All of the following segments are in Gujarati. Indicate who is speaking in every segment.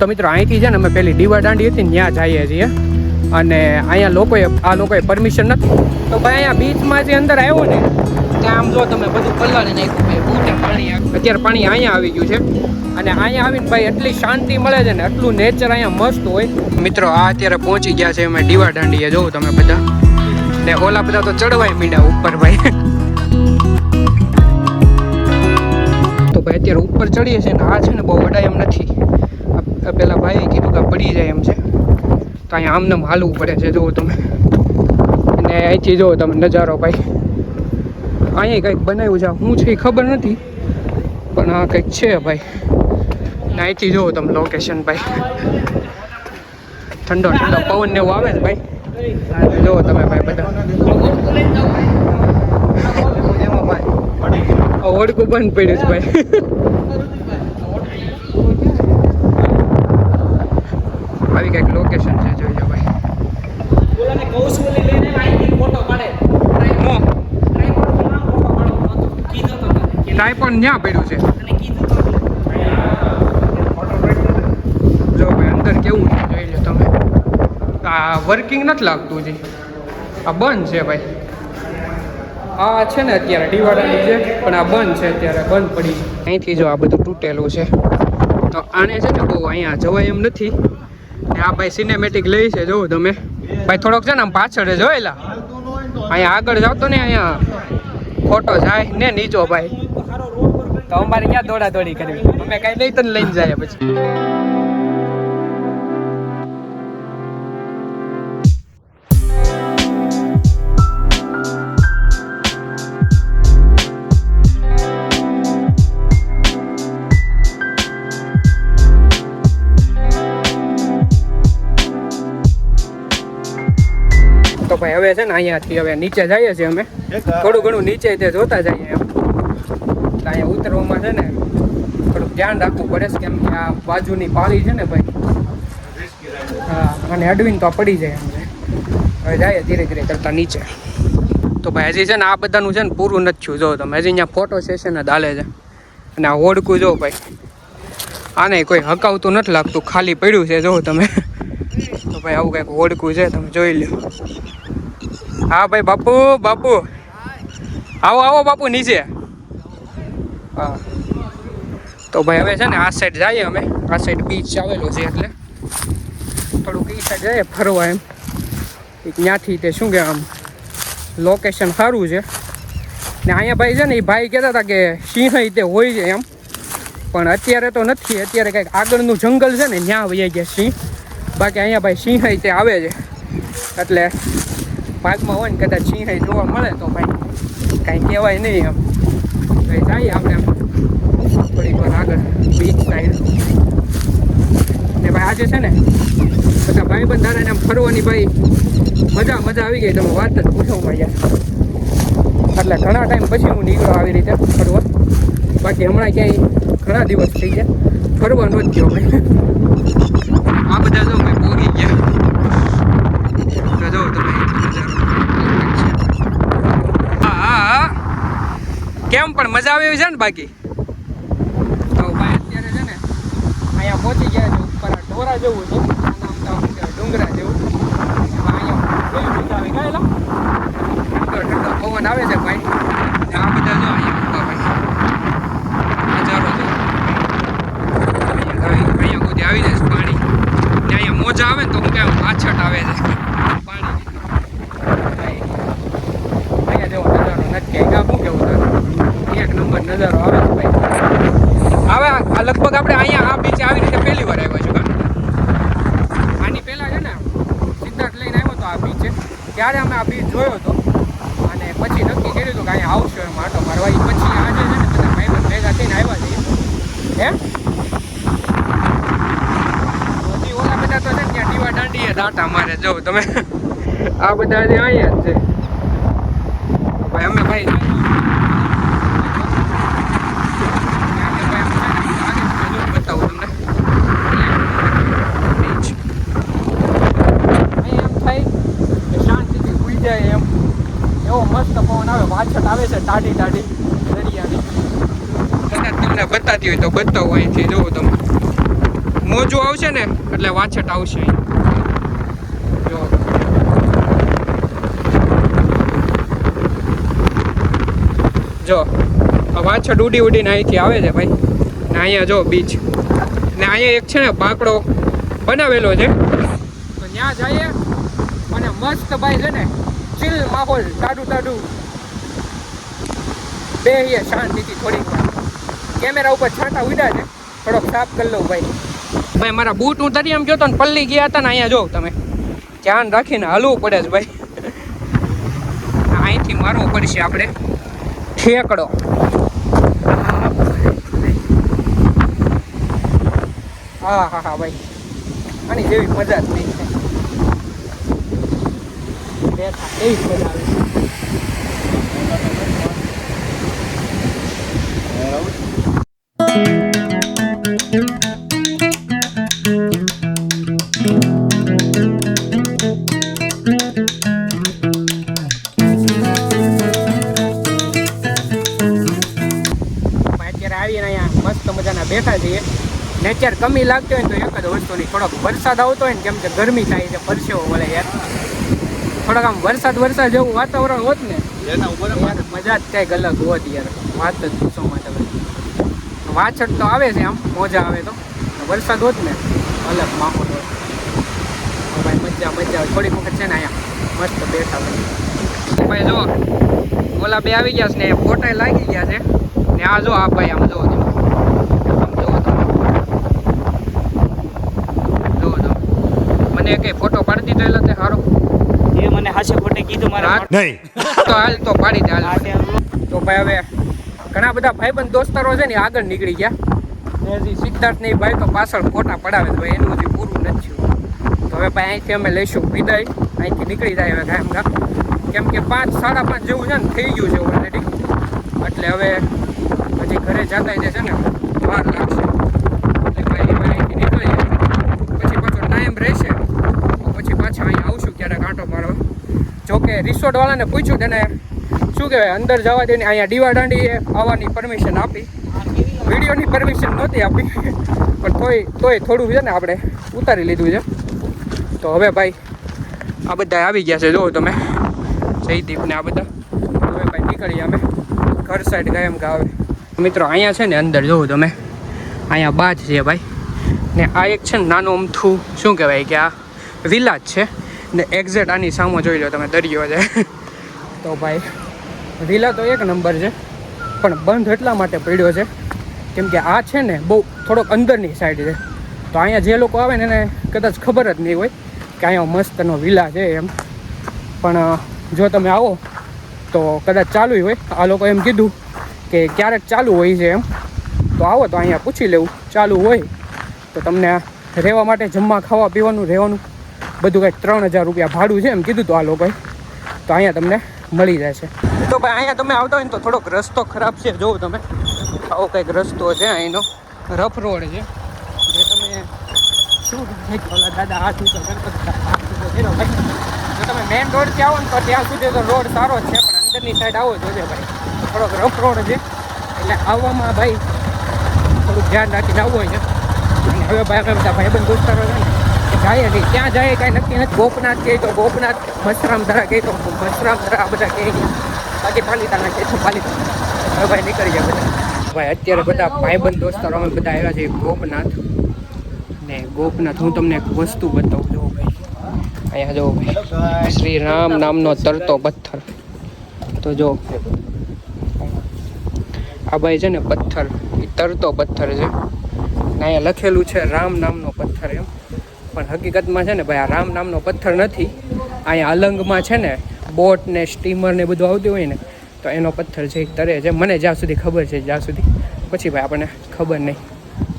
Speaker 1: તો મિત્રો, અહીંથી છે ને અમે પેલી દીવા દાંડી હતી ત્યાં જઈએ છીએ. અને અહીંયા લોકોએ, આ લોકોએ પરમિશન નથી તો ભાઈ, અહીંયા બીચમાંથી અંદર આવ્યો ને, ત્યાં આમ જો તમે બધું પલાળી નાખ્યું પાણી અત્યારે પાણી અહીંયા આવી ગયું છે. અને અહીંયા આવીને ભાઈ એટલી શાંતિ મળે છે ને, એટલું નેચર અહીંયા મસ્ત હોય. મિત્રો, આ અત્યારે પહોંચી ગયા છે અમે દીવા દાંડીએ. જોઉં તમે બધા. ને ઓલા બધા તો ચડવાય મીંડા ઉપર ભાઈ. તો ભાઈ, અત્યારે ઉપર ચડીએ છીએ ને, આ છે ને બહુ વડાય એમ નથી. આ પેલા ભાઈએ કીધું કે પડી જાય એમ છે. તો અહીંયા આમને હાલવું પડે છે જુઓ તમે. અને અહીંથી જુઓ તમે નજારો ભાઈ. અહીંયા કંઈક બનાવ્યું છે હું છે એ ખબર નથી પણ આ કંઈક છે ભાઈ. ને અહીંથી જુઓ તમે લોકેશન ભાઈ. ઠંડો ઠંડો પવન ને એવું આવે ને ભાઈ. જુઓ તમે ભાઈ બધા. એમાં ભાઈ. ઓળખું બંધ પડ્યું છે ભાઈ. કંઈક લોકેશન છે જોઈ ભાઈ.
Speaker 2: બોલાને લઈને અહીંથી ફોટો પાડે.
Speaker 1: પણ ન્યા પડ્યું છે? જો ભાઈ અંદર કેવું છે જોઈ લો તમે. આ વર્કિંગ નથી લાગતું જી આ બંધ છે ભાઈ. આ છે ને અત્યારે ડીવાડાની છે પણ આ બંધ છે અત્યારે બંધ પડી છે. અહીંથી જો આ બધું તૂટેલું છે. તો આને છે ને બહુ અહીંયા જવાય એમ નથી. આ ભાઈ સિનેમેટિક લઈ છે, જોવો તમે. ભાઈ થોડોક છે ને આમ પાછળ જ અહીંયા આગળ જાવ તો ને અહીંયા ખોટો જાય ને નીચો ભાઈ. તો અમારે ક્યાં દોડા દોડી કરવી. અમે કઈ નહીં તને લઈને જાય પછી. તો ભાઈ હવે છે ને અહીંયાથી હવે નીચે જઈએ છીએ અમે. થોડું ઘણું નીચે તે જોતા જઈએ એમ. અહીંયા ઉતરવામાં છે ને થોડુંક ધ્યાન રાખવું પડે છે કેમ કે આ બાજુની પાળી છે ને ભાઈ. હા અને અડવીને તો પડી જાય એમ. હવે જાય ધીરે ધીરે કરતા નીચે. તો ભાઈ હજી છે ને આ બધાનું છે ને પૂરું નથી થયું. જો તમે હજી અહીંયા ફોટો સેશન જ હાલે છે. અને આ હોડકું જો ભાઈ. આને કોઈ હકાવતું નથી લાગતું. ખાલી પડ્યું છે જો તમે. તો ભાઈ આવું કંઈક ઓળખું છે, તમે જોઈ લો હા ભાઈ, બાપુ બાપુ. આવો આવો બાપુ, નીચે. હા. તો ભાઈ હવે છે ને આ સાઈડ જઈએ અમે. આ સાઈડ બીચ આવેલો છે એટલે. થોડુંક એ સાઈડ જઈએ, ફરવા એમ. ત્યાંથી તે શું કે આમ લોકેશન સારું છે. ને અહીંયા ભાઈ છે ને એ ભાઈ કહેતા હતા કે સિંહ તે હોય છે એમ. પણ અત્યારે તો નથી, અત્યારે કંઈક આગળનું જંગલ છે ને, ત્યાં વૈયા ગયા સિંહ. બાકી અહીંયા ભાઈ સિંહ તે આવે છે. એટલે પાકમાં હોય ને કદાચ સિંહ જોવા મળે તો ભાઈ કાંઈ કહેવાય નહીં એમ. ભાઈ જઈએ આપણે થોડીક વાર આગળ બીચ સાઈડ ને ભાઈ આજે છે ને બધા ભાઈ બંધારાને આમ ફરવાની ભાઈ મજા મજા આવી ગઈ. તમે વાત જ પૂછો યાર એટલે ઘણા ટાઈમ પછી હું નીકળ્યો આવી રીતે ફરવા. બાકી હમણાં ક્યાંય ઘણા દિવસ થઈ ગયા. ફરવા નો જ ગયો ભાઈ. આ બધા જો મેં પોગી ગયા. જો તમે હા કેમ પણ મજા આવે એવી છે ને બાકી? તો ભાઈ અત્યારે છે ને અહીંયા પહોંચી ગયા છે ઉપર ઢોરા જેવું છે. ડુંગરા જેવું. અહીંયા મજા આવી. પવન આવે છે ભાઈ ને આ બધા જો અહીંયા ઊભા ભાઈ નજારો જો અહીંયા આવી- અહીંયા સુધી આવી જાય છે પાણી ને અહીંયા મોજા આવે ને તો હું કેમ પાછળ આવે છે પાણી અહીંયા જેવો નજારો નથી ક્યાંય શું કેવું તારું એક નંબર નજારો આવે છે ભાઈ હવે આ લગભગ આપણે અહીંયા આ બીચે આવી રીતે પહેલી વાર આવ્યા છે કાં આની પહેલાં છે ને સિદ્ધાર્થ લઈને આવ્યો હતો આ બીચે ત્યારે અમે આ બીચ જોયો હતો અને પછી નક્કી કર્યું હતું કે અહીંયા આવશો એમ આટો મારવા ઈ પછી આજે છે ને બધા ભાઈ ભેગા થઈને આવ્યા છીએ હે હજી ઓલા બધા તો છે ને ત્યાં દીવા દાંડીએ દાંટા મારે જો તમે આ બધા જે અહીંયા જ છે ભાઈ અમે ભાઈ એમ એવો મસ્ત પવન આવે પાછળ આવે છે ટાઢી ટાઢી દરિયાની કદાચ તમને બતાતી હોય તો બતાવો અહીંથી જુઓ તમે મોજું આવશે ને એટલે વાછટ આવશે જો જો આ વાછટ ઉડી ઉડીને અહીંથી આવે છે ભાઈ. ને અહીંયા જો બીચ ને અહીંયા એક છે ને બાંકડો બનાવેલો છે. તો ત્યાં જઈએ અને મસ્ત ભાઈ છે ને ચીલ માહોલ ટાડું ટાડું બેહીએ શાંતિથી થોડીક કેમેરા ઉપર છાંટા ઉડ્યા છે. થોડોક સાફ કરી લઉં ભાઈ. ભાઈ, મારા બૂટ હું તરી એમ ગયો ને પલ્લી ગયા હતા ને અહીંયા જોઉં તમે. ધ્યાન રાખીને હલવું પડે છે ભાઈ. અહીંથી મારવું પડશે આપણે. ઠેકડો. હા હા હા, ભાઈ. આની જેવી મજા જ નહીં બેઠા, એવી જ મજા આવે મસ્ત મજાના બેઠા છીએ. નેચર કમી લાગતી હોય ને તો એક જ વસ્તુની થોડોક વરસાદ આવતો હોય ને કેમ કે ગરમી થાય છે પરસેવો વળે યાર થોડોક આમ વરસાદ વરસાદ જેવું વાતાવરણ હોત ને મજા જ કંઈક અલગ હોત યાર. વાત જ પૂછો માટે વાછડ તો આવે છે આમ મોજા આવે તો. વરસાદ હોત ને અલગ માહોલ હોત. ભાઈ મજા મજા આવે. થોડીક વખત છે ને અહીંયા મસ્ત બેઠા ભાઈ ભાઈ જો ઓલા બે આવી ગયા છે ને ફોટા લાગી ગયા છે. ને આ જો આ ભાઈ આમ જો તમે આમ જુઓ તમે જુઓ જો મને કે ફોટો પાડી દીધો એટલે તે સારો
Speaker 2: એ મને હાશે ખોટે કીધું મારે
Speaker 3: નહીં.
Speaker 1: તો હાલ તો પાડી દે હાલ. તો ભાઈ હવે ઘણા બધા ભાઈબંધ દોસ્તારો છે ને આગળ નીકળી ગયા. ને હજી સિદ્ધાર્થ ને ભાઈ તો પાછળ ફોટા પડાવે છે ભાઈ એનું હજી પૂરું નથી થયું. તો હવે ભાઈ અહીંથી અમે લઈશું વિદાય. અહીંથી નીકળી જાય હવે ગામ ગામ કેમ કે પાંચ સાડા પાંચ જેવું છે ને થઈ ગયું છે ઓલરેડી એટલે હવે હજી ઘરે જતા જે છે ને વાર લાગશે એટલે ભાઈ હવે અહીંથી નીકળીએ પછી પાછો ટાઈમ રહેશે તો પછી પાછા અહીંયા આવશું ક્યારેક આંટો મારવા જોકે રિસોર્ટ વાળાને પૂછ્યું તેને શું કહેવાય, અંદર જવા દે અહીંયા દીવા દાંડીએ આવવાની પરમિશન આપી. વિડીયોની પરમિશન નહોતી આપી, પણ તોય તોય થોડું છે ને આપણે ઉતારી લીધું છે. તો હવે ભાઈ, આ બધા આવી ગયા છે જુઓ તમે. જયદીપ ને આ બધા. હવે ભાઈ નીકળીએ અમે. ઘર સાઈડ ગયા એમ આવે મિત્રો, અહીંયા છે ને અંદર, જોવો તમે. અહીંયા બાજ છે ભાઈ. ને આ એક છે ને નાનું અમથું, શું કહેવાય કે આ વિલાજ છે. ને એક્ઝેક્ટ આની સામો જોઈ લો તમે, દરિયો છે. તો ભાઈ વિલા તો એક નંબર છે, પણ બંધ એટલા માટે પડ્યો છે, કેમ કે આ છે ને બહુ થોડોક અંદરની સાઈડ છે. તો અહીંયા જે લોકો આવે ને એને કદાચ ખબર જ નહીં હોય કે અહીંયા મસ્તનો વિલા છે એમ. પણ જો તમે આવો, તો કદાચ ચાલુ હોય. આ લોકો એમ કીધું કે ક્યારેક ચાલુ હોય છે એમ. તો આવો તો અહીંયા પૂછી લેવું, ચાલુ હોય. તો તમને રહેવા માટે જમવા, ખાવા, પીવાનું, રહેવાનું. બધું કંઈક ત્રણ હજાર રૂપિયા ભાડું છે એમ કીધું તો આ લોકોએ. તો અહીંયા તમને મળી જશે તો ભાઈ અહીંયા તમે આવતા હોય ને તો થોડોક રસ્તો ખરાબ છે, જોવો તમે. આવો કંઈક રસ્તો છે અહીંનો. રફ રોડ છે. જે તમે શું ઓલા દાદા આ શું ભાઈ જો તમે મેઇન રોડથી આવો ને તો ત્યાં સુધી તો રોડ સારો છે, પણ અંદરની સાઈડ આવો જોજે ભાઈ. થોડોક રફ રોડ છે. એટલે આવવામાં ભાઈ થોડુંક ધ્યાન રાખીને આવવું હોય છે. હવે ભાઈ અમે બધા ભાઈબંધ દોસ્તારો છે ને. જાય નહીં. ક્યાં જાય કાંઈ નક્કી નથી. ગોપનાથ કહે તો ગોપનાથ, મસરામ ધરા કહે તો મસરામ ધરા આ બધા કહે. બાકી પાલિતાના કહે તો પાલિતાના ભાઈ નીકળી જાય બધા. ભાઈ, અત્યારે બધા ભાઈબંધ દોસ્તારો, અમે બધા આવ્યા છે ગોપનાથ. ને ગોપનાથ, હું તમને એક વસ્તુ બતાવું. જો ભાઈ. અહીંયા જો શ્રી રામ નામનો તરતો પથ્થર. તો જો આ ભાઈ છે ને પથ્થર. એ તરતો પથ્થર છે. અહીંયા લખેલું છે રામ નામનો પથ્થર એમ. પણ હકીકતમાં છે ને ભાઈ, આ રામ નામનો પથ્થર નથી. અહીંયા અલંગમાં છે ને, બોટ ને સ્ટીમર ને બધું આવતું હોય ને, તો એનો પથ્થર છે તરે છે. મને જ્યાં સુધી ખબર છે, જ્યાં સુધી. પછી ભાઈ, આપણને ખબર નહીં.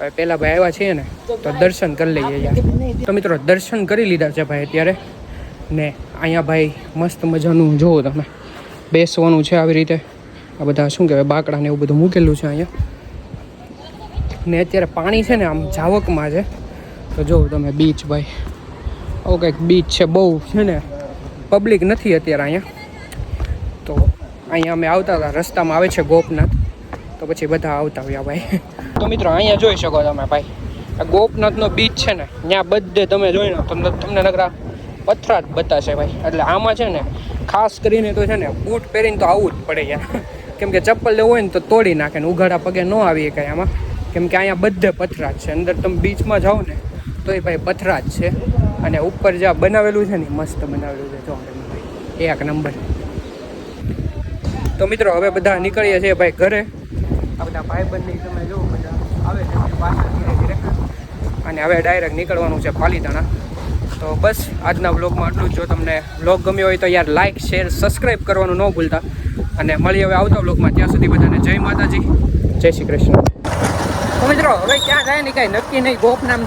Speaker 1: હવે પહેલાં ભાઈ આવ્યા છીએ ને, તો દર્શન કરી લઈએ યાર. તો મિત્રો, દર્શન કરી લીધા છે ભાઈ અત્યારે. ને અહીંયા ભાઈ, મસ્ત મજાનું જુઓ તમે. બેસવાનું છે આવી રીતે. આ બધા શું કહેવાય, બાકડા ને એવું બધું મૂકેલું છે અહીંયા. ને અત્યારે પાણી છે ને આમ જાવકમાં છે. તો જોવો તમે બીચ ભાઈ. આવું કંઈક બીચ છે, બહુ છે ને પબ્લિક નથી અત્યારે અહીંયા. તો અહીંયા અમે આવતા હતા, રસ્તામાં આવે છે ગોપનાથ. તો પછી બધા આવતા હોય ભાઈ. તો મિત્રો, અહીંયા જોઈ શકો તમે ભાઈ. આ ગોપનાથનો બીચ છે ને, ત્યાં બધે તમે જોઈ લો, તમને તમને નકરા પથરા જ બતાશે ભાઈ. એટલે આમાં છે ને, ખાસ કરીને તો છે ને, બૂટ પહેરીને તો આવવું જ પડે યાર. કેમ કે ચપ્પલ લેવું હોય ને તો તોડી નાખે ને ઉઘાડા પગે ન આવીએ કાંઈ આમાં. કેમ કે અહીંયા બધે પથરા છે. અંદર તમે બીચમાં જાઓ ને તો એ ભાઈ પથરા જ છે. અને ઉપર જ્યાં બનાવેલું છે ને મસ્ત બનાવેલું છે. જો ભાઈ એક નંબર. તો મિત્રો હવે બધા નીકળીએ છીએ ભાઈ ઘરે. આ બધા ભાઈબંધની તમે જો બધા આવે છે પછી પાછા ધીરે ધીરે અને હવે ડાયરેક્ટ નીકળવાનું છે પાલીતાણા. તો બસ આજના વ્લોગમાં આટલું જ. જો તમને બ્લોગ ગમ્યો હોય તો યાર લાઇક શેર સબસ્ક્રાઈબ કરવાનું ન ભૂલતા. અને મળીએ હવે આવતા બ્લોગમાં ત્યાં સુધી બધાને જય માતાજી. જય શ્રી કૃષ્ણ. તો મિત્રો હવે ક્યાં જાય ને કાંઈ નક્કી નહીં. ગોપનામ